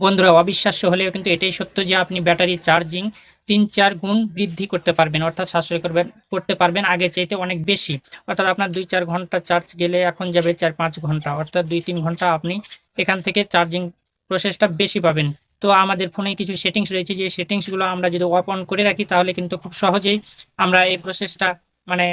বন্ধুরা, অবিশ্বাস্য হলেও কিন্তু এটাই সত্য যে আপনি ব্যাটারি চার্জিং তিন চার গুণ বৃদ্ধি করতে পারবেন, অর্থাৎ সাশ্রয় করবেন করতে পারবেন আগে চাইতে অনেক বেশি। অর্থাৎ আপনার দুই চার ঘণ্টা চার্জ গেলে এখন যাবে চার পাঁচ ঘণ্টা, অর্থাৎ দুই তিন ঘণ্টা আপনি এখান থেকে চার্জিং প্রসেসটা বেশি পাবেন। তো আমাদের ফোনে কিছু সেটিংস রয়েছে, যে সেটিংসগুলো আমরা যদি অফ অন করে রাখি তাহলে কিন্তু খুব সহজেই আমরা এই প্রসেসটা মানে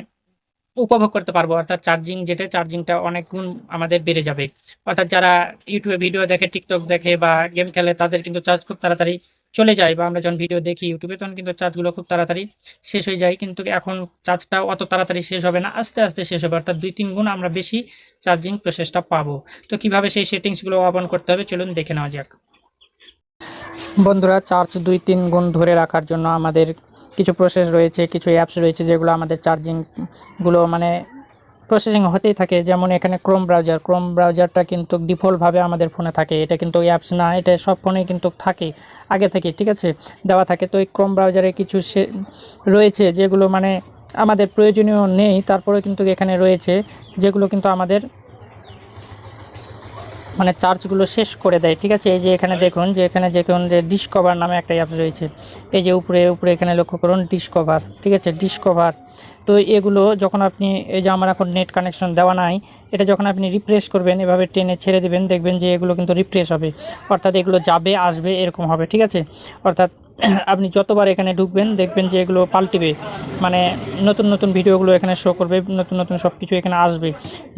উপভোগ করতে পারব। অর্থাৎ চার্জিং যেটা চার্জিংটা অনেক গুণ আমাদের বেড়ে যাবে। অর্থাৎ যারা ইউটিউবে ভিডিও দেখে টিকটক দেখে বা গেম খেলে, তাদের কিন্তু চার্জ খুব তাড়াতাড়ি চলে যায় বা আমরা যখন ভিডিও দেখি ইউটিউবে তখন কিন্তু চার্জগুলো খুব তাড়াতাড়ি শেষ হয়ে যায়। কিন্তু এখন চার্জটা অত তাড়াতাড়ি শেষ হবে না, আস্তে আস্তে শেষ হবে। অর্থাৎ দুই তিন গুণ আমরা বেশি চার্জিং প্রসেসটা পাবো। তো কীভাবে সেই সেটিংসগুলো অন করতে হবে, চলুন দেখে নেওয়া যাক। বন্ধুরা চার্জ দুই তিন গুণ ধরে রাখার জন্য আমাদের কিছু প্রসেস রয়েছে, কিছু অ্যাপস রয়েছে যেগুলো আমাদের চার্জিংগুলো মানে প্রসেসিং হতেই থাকে। যেমন এখানে ক্রোম ব্রাউজার ক্রোম ব্রাউজারটা কিন্তু ডিফল্টভাবে আমাদের ফোনে থাকে। এটা কিন্তু অ্যাপস না, এটা সব ফোনেই কিন্তু থাকে, আগে থেকে, ঠিক আছে? দেওয়া থাকে। তো এই ক্রোম ব্রাউজারে কিছু সে রয়েছে যেগুলো মানে আমাদের প্রয়োজনীয় নেই তারপরে কিন্তু এখানে রয়েছে, যেগুলো কিন্তু আমাদের মানে চার্জগুলো শেষ করে দেয় ঠিক আছে? এই যে এখানে দেখুন যে এখানে যে দেখুন যে ডিসকভার নামে একটা অ্যাপস রয়েছে। এই যে উপরে উপরে এখানে লক্ষ্য করুন ডিসকভার ঠিক আছে? ডিসকভার তো এগুলো যখন আপনি এই যে আমার এখন নেট কানেকশন দেওয়া নাই এটা যখন আপনি রিফ্রেশ করবেন এভাবে টেনে ছেড়ে দেবেন দেখবেন যে এগুলো কিন্তু রিফ্রেশ হবে। অর্থাৎ এগুলো যাবে আসবে এরকম হবে ঠিক আছে? অর্থাৎ আপনি যতবার এখানে ঢুকবেন, দেখবেন যে এগুলো পাল্টিবে। মানে নতুন নতুন ভিডিওগুলো এখানে শো করবে, নতুন নতুন সব কিছু এখানে আসবে।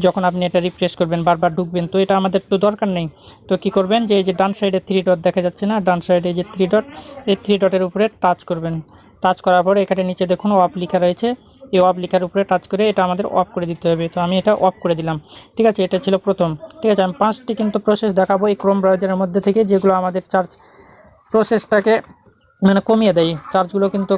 যখন আপনি এটা রিফ্রেশ করবেন, বারবার ঢুকবেন, তো এটা আমাদের তো দরকার নেই। তো কি করবেন যে, এই যে ডান সাইডে থ্রি ডট দেখা যাচ্ছে না, ডান সাইডে যে থ্রি ডট এই থ্রি ডটের উপরে টাচ করবেন। টাচ করার পরে এখানে নিচে দেখুন অফ লেখা রয়েছে। এই অফ লেখার উপরে টাচ করে এটা আমাদের অফ করে দিতে হবে। তো আমি এটা অফ করে দিলাম। ঠিক আছে, এটা ছিল প্রথম। ঠিক আছে, আমি পাঁচটি কিন্তু প্রসেস দেখাবো এই ক্রোম ব্রাউজারের মধ্যে থেকে, যেগুলো আমাদের চার্জ প্রসেসটাকে মানে কমিয়ে দেয় চার্জগুলো কিন্তু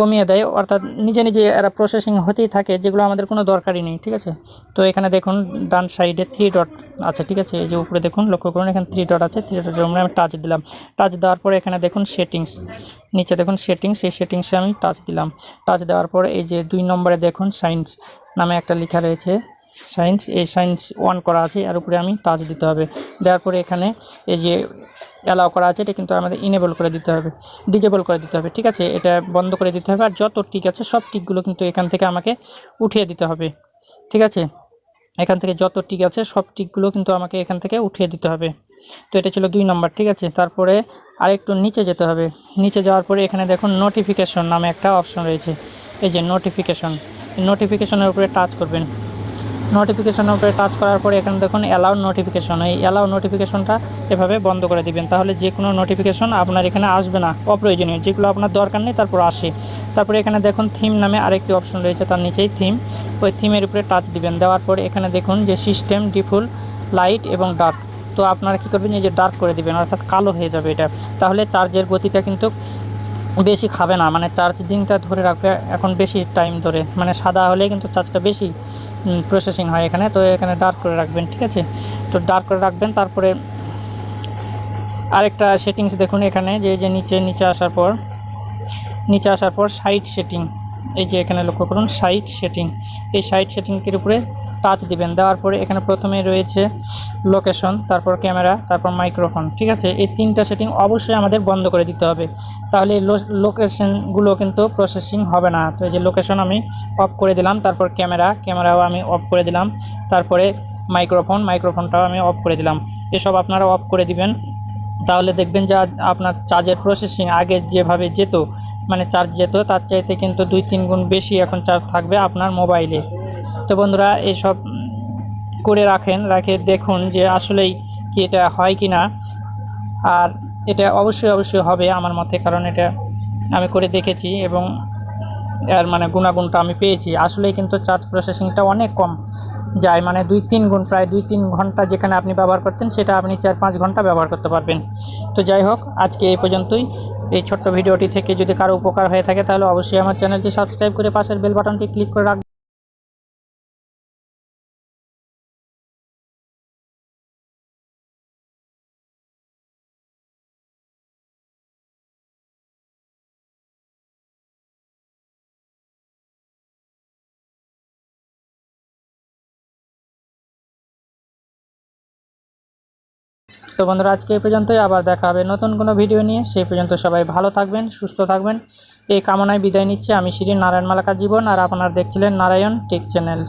কমিয়ে দেয়। অর্থাৎ নিজে নিজে এরা প্রসেসিং হতেই থাকে, যেগুলো আমাদের কোনো দরকারই নেই, ঠিক আছে? তো এখানে দেখুন, ডান সাইডে থ্রি ডট আছে, ঠিক আছে? এই যে উপরে দেখুন, লক্ষ্য করুন, এখানে থ্রি ডট আছে থ্রি ডটের উপরে আমি টাচ দিলাম। টাচ দেওয়ার পরে এখানে দেখুন সেটিংস নিচে দেখুন সেটিংস এই সেটিংসে আমি টাচ দিলাম। টাচ দেওয়ার পরে এই যে দুই নম্বরে দেখুন সাইন্স নামে একটা লেখা রয়েছে। সায়েন্স এই সায়েন্স অন করা আছে, এর উপরে আমি টাচ দিতে হবে। দেওয়ার পরে এখানে এই যে অ্যালাউ করা আছে, এটা কিন্তু আমাদের ইনেবল করে দিতে হবে ডিজেবল করে দিতে হবে, ঠিক আছে? এটা বন্ধ করে দিতে হবে, আর যত টিক আছে, সব টিকগুলো কিন্তু এখান থেকে আমাকে উঠিয়ে দিতে হবে, ঠিক আছে? এখান থেকে যত টিক আছে, সব টিকগুলো কিন্তু আমাকে এখান থেকে উঠিয়ে দিতে হবে। তো এটা ছিল দুই নম্বর ঠিক আছে? তারপরে আরেকটু নিচে যেতে হবে। নিচে যাওয়ার পরে এখানে দেখুন নোটিফিকেশন নামে একটা অপশন রয়েছে। এই যে নোটিফিকেশন নোটিফিকেশনের উপরে টাচ করবেন। নোটিফিকেশনের উপরে টাচ করার পরে এখানে দেখুন অ্যালাউ নোটিফিকেশন এই অ্যালাউ নোটিফিকেশনটা এভাবে বন্ধ করে দিবেন। তাহলে যে কোনো নোটিফিকেশন আপনার এখানে আসবে না, অপ্রয়োজনীয়। যেগুলো আপনার দরকার নেই, তারপর আসে। তারপরে এখানে দেখুন থিম নামে আরেকটি অপশন রয়েছে, তার নিচেই থিম ওই থিমের উপরে টাচ দিবেন। দেওয়ার পরে এখানে দেখুন যে সিস্টেম ডিফুল লাইট এবং ডার্ক তো আপনারা কী করবেন, এই যে ডার্ক করে দিবেন, অর্থাৎ কালো হয়ে যাবে এটা। তাহলে চার্জের গতিটা কিন্তু বেশি খাবে না মানে চার্জিংটা ধরে রাখবে, এখন বেশি টাইম ধরে মানে সাদা হলে কিন্তু চার্জটা বেশি প্রসেসিং হয় এখানে, তো এখানে ডার্ক করে রাখবেন, ঠিক আছে? তো ডার্ক করে রাখবেন, তারপরে আরেকটা সেটিংস দেখুন এখানে, যে যে নিচে নিচে আসার পর, নিচে আসার পর সাইড সেটিং এই যে এখানে লক্ষ্য করুন সাইট সেটিং এই সাইট সেটিংয়ের উপরে টাচ দিবেন। দেওয়ার পরে এখানে প্রথমে রয়েছে লোকেশন তারপর ক্যামেরা তারপর মাইক্রোফোন ঠিক আছে? এই তিনটা সেটিং অবশ্যই আমাদের বন্ধ করে দিতে হবে। তাহলে লোকেশনগুলো কিন্তু প্রসেসিং হবে না। তো এই যে লোকেশন আমি অফ করে দিলাম, তারপর ক্যামেরা ক্যামেরাও আমি অফ করে দিলাম, তারপরে মাইক্রোফোন মাইক্রোফোনটাও আমি অফ করে দিলাম। এসব আপনারা অফ করে দিবেন। তাহলে দেখবেন যে আপনার চার্জের প্রসেসিং আগে যেভাবে যেত মানে চার্জ যেত, তার চাইতে কিন্তু দুই তিন গুণ বেশি এখন চার্জ থাকবে আপনার মোবাইলে তো বন্ধুরা, এসব করে রাখেন, রাখে দেখুন যে আসলেই কি এটা হয় কি না। আর এটা অবশ্যই অবশ্যই হবে আমার মতে, কারণ এটা আমি করে দেখেছি এবং এর মানে গুণাগুণটা আমি পেয়েছি। আসলেই কিন্তু চার্জ প্রসেসিংটা অনেক কম। যায় মানে দুই তিন গুণ, প্রায় দুই তিন ঘণ্টা যেখানে আপনি ব্যবহার করতেন, সেটা আপনি চার পাঁচ ঘণ্টা ব্যবহার করতে পারবেন। তো যাই হোক, আজকে এই পর্যন্তই। এই ছোট্ট ভিডিওটি থেকে যদি কারও উপকার হয়ে থাকে, তাহলে অবশ্যই আমার চ্যানেলটি সাবস্ক্রাইব করে পাশের বেল বাটনটি ক্লিক করে রাখবেন। তো বন্ধুরা, আজকে এই পর্যন্তই। আবার দেখা হবে নতুন কোনো ভিডিও নিয়ে। সেই পর্যন্ত সবাই ভালো থাকবেন, সুস্থ থাকবেন। এই কামনায় বিদায় নিচ্ছে। আমি শ্রী নারায়ণ মালাকা জীবন। আর আপনারা দেখছিলেন নারায়ণ টেক চ্যানেল।